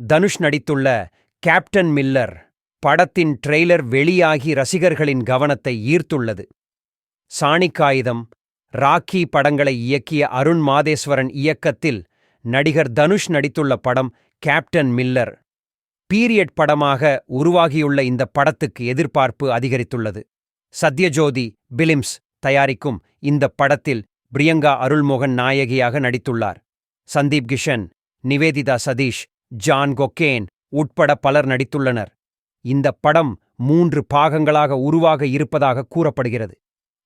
தனுஷ் நடித்துள்ள captain Miller படத்தின் trailer வெளியாகி ரசிகர்களின் கவனத்தை ஈர்த்துள்ளது. சாணிக்காயுதம் ராக்கி படங்களை இயக்கிய அருண் மாதேஸ்வரன் இயக்கத்தில் நடிகர் தனுஷ் நடித்துள்ள படம் கேப்டன் மில்லர் பீரியட் படமாக உருவாகியுள்ள இந்த படத்துக்கு எதிர்பார்ப்பு அதிகரித்துள்ளது. சத்யஜோதி பிலிம்ஸ் தயாரிக்கும் இந்த படத்தில் பிரியங்கா அருள்மோகன் நாயகியாக நடித்துள்ளார். சந்தீப் கிஷன் நிவேதிதா சதீஷ் ஜான் கொக்கேன் உட்பட பலர் நடித்துள்ளனர். இந்த படம் மூன்று பாகங்களாக உருவாக இருப்பதாக கூறப்படுகிறது.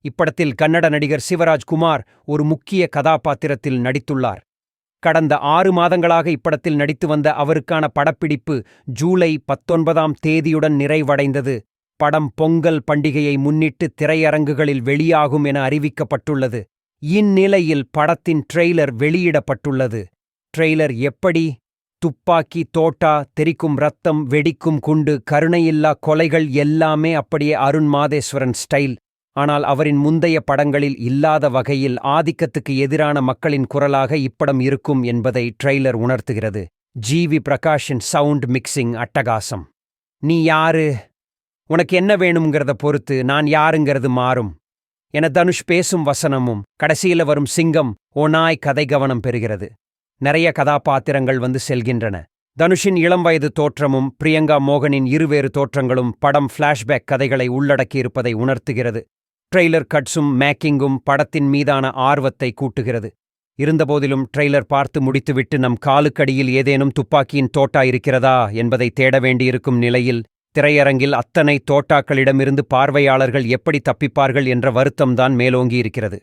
இப்படத்தில் கன்னட நடிகர் சிவராஜ் குமார் ஒரு முக்கிய கதாபாத்திரத்தில் நடித்துள்ளார். கடந்த ஆறு மாதங்களாக இப்படத்தில் நடித்து வந்த அவருக்கான படப்பிடிப்பு ஜூலை பத்தொன்பதாம் தேதியுடன் நிறைவடைந்தது. படம் பொங்கல் பண்டிகையை முன்னிட்டு திரையரங்குகளில் வெளியாகும் என அறிவிக்கப்பட்டுள்ளது. இந்நிலையில் படத்தின் ட்ரெய்லர் வெளியிடப்பட்டுள்ளது. ட்ரெய்லர் எப்படி? துப்பாக்கி தோட்டா தெறிக்கும் ரத்தம் வெடிக்கும் குண்டு கருணையில்லா கொலைகள் எல்லாமே அப்படியே அருண் மாதேஸ்வரன் ஸ்டைல். ஆனால் அவரின் முந்தைய படங்களில் இல்லாத வகையில் ஆதிக்கத்துக்கு எதிரான மக்களின் குரலாக இப்படம் இருக்கும் என்பதை ட்ரெய்லர் உணர்த்துகிறது. ஜிவி பிரகாஷின் சவுண்ட் மிக்சிங் அட்டகாசம். நீ யாரு? உனக்கு என்ன வேணுங்கிறத பொறுத்து நான் யாருங்கிறது மாறும் என தனுஷ் பேசும் வசனமும் கடைசியில வரும் சிங்கம் ஓநாய் கதை கவனம் பெறுகிறது. நிறைய கதாபாத்திரங்கள் வந்து செல்கின்றன. தனுஷின் இளம் வயது தோற்றமும் பிரியங்கா மோகனின் இருவேறு தோற்றங்களும் படம் ஃப்ளாஷ்பேக் கதைகளை உள்ளடக்கியிருப்பதை உணர்த்துகிறது. ட்ரெய்லர் கட்ஸும் மேக்கிங்கும் படத்தின் மீதான ஆர்வத்தை கூட்டுகிறது. இருந்தபோதிலும் ட்ரெய்லர் பார்த்து முடித்துவிட்டு நம் காலுக்கடியில் ஏதேனும் துப்பாக்கியின் தோட்டா இருக்கிறதா என்பதை தேட வேண்டியிருக்கும் நிலையில் திரையரங்கில் அத்தனை தோட்டாக்களிடமிருந்து பார்வையாளர்கள் எப்படி தப்பிப்பார்கள் என்ற வருத்தம்தான் மேலோங்கியிருக்கிறது.